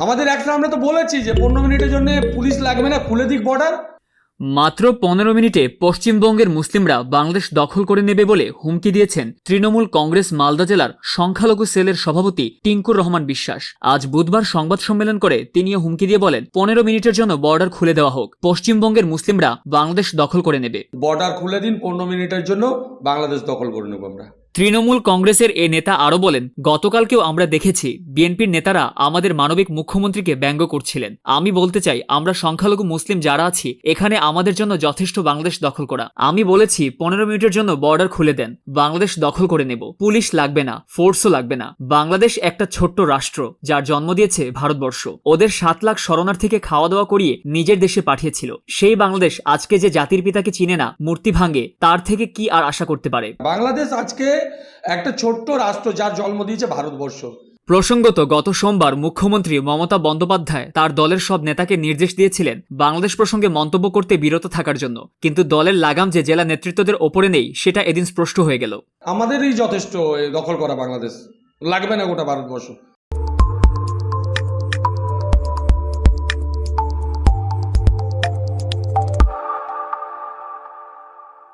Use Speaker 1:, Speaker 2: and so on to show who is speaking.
Speaker 1: আমাদের একটা আমরা তো বলেছি যে পনেরো মিনিটের জন্য পুলিশ লাগবে না খুলে দিক বর্ডার
Speaker 2: মাত্র পনেরো মিনিটে পশ্চিমবঙ্গের মুসলিমরা বাংলাদেশ দখল করে নেবে বলে হুমকি দিয়েছেন তৃণমূল কংগ্রেস মালদা জেলার সংখ্যালঘু সেলের সভাপতি টিঙ্কুর রহমান বিশ্বাস। আজ বুধবার সংবাদ সম্মেলন করে তিনিও হুমকি দিয়ে বলেন পনেরো মিনিটের জন্য বর্ডার খুলে দেওয়া হোক পশ্চিমবঙ্গের মুসলিমরা বাংলাদেশ দখল করে নেবে।
Speaker 1: বর্ডার খুলে দিন পনেরো মিনিটের জন্য বাংলাদেশ দখল করে নেব আমরা।
Speaker 2: তৃণমূল কংগ্রেসের এ নেতা আরও বলেন, গতকালকেও আমরা দেখেছি, বিএনপির নেতারা আমাদের মানবিক মুখ্যমন্ত্রীকে ব্যঙ্গ করছিলেন। আমি বলতে চাই, আমরা সংখ্যালঘু মুসলিম যারা আছি, এখানে আমাদের জন্য যথেষ্ট বাংলাদেশ দখল করা। আমি বলেছি, পনেরো মিনিটের জন্য বর্ডার খুলে দেন, বাংলাদেশ দখল করে নেব। পুলিশ লাগবে না, ফোর্সও লাগবে না। বাংলাদেশ একটা ছোট্ট রাষ্ট্র, যার জন্ম দিয়েছে ভারতবর্ষ। ওদের সাত লাখ শরণার্থীকে খাওয়া দাওয়া করিয়ে নিজের দেশে পাঠিয়েছিল। সেই বাংলাদেশ আজকে যে জাতির পিতাকে চিনে না, মূর্তি ভাঙে, তার থেকে কি আর আশা করতে পারে?
Speaker 1: বাংলাদেশ আজকে একটা ছোট্ট রাষ্ট্র যার জন্ম দিয়েছে ভারতবর্ষ।
Speaker 2: প্রসঙ্গত গত সোমবার মুখ্যমন্ত্রী মমতা বন্দ্যোপাধ্যায় তার দলের সব নেতাকে নির্দেশ দিয়েছিলেন বাংলাদেশ প্রসঙ্গে মন্তব্য করতে বিরত থাকার জন্য। কিন্তু দলের লাগাম যে জেলা নেতৃত্বদের ওপরে নেই সেটা এদিন স্পষ্ট হয়ে গেল।
Speaker 1: আমাদেরই যথেষ্ট দখল করা বাংলাদেশ। লাগবে না গোটা ভারতবর্ষ।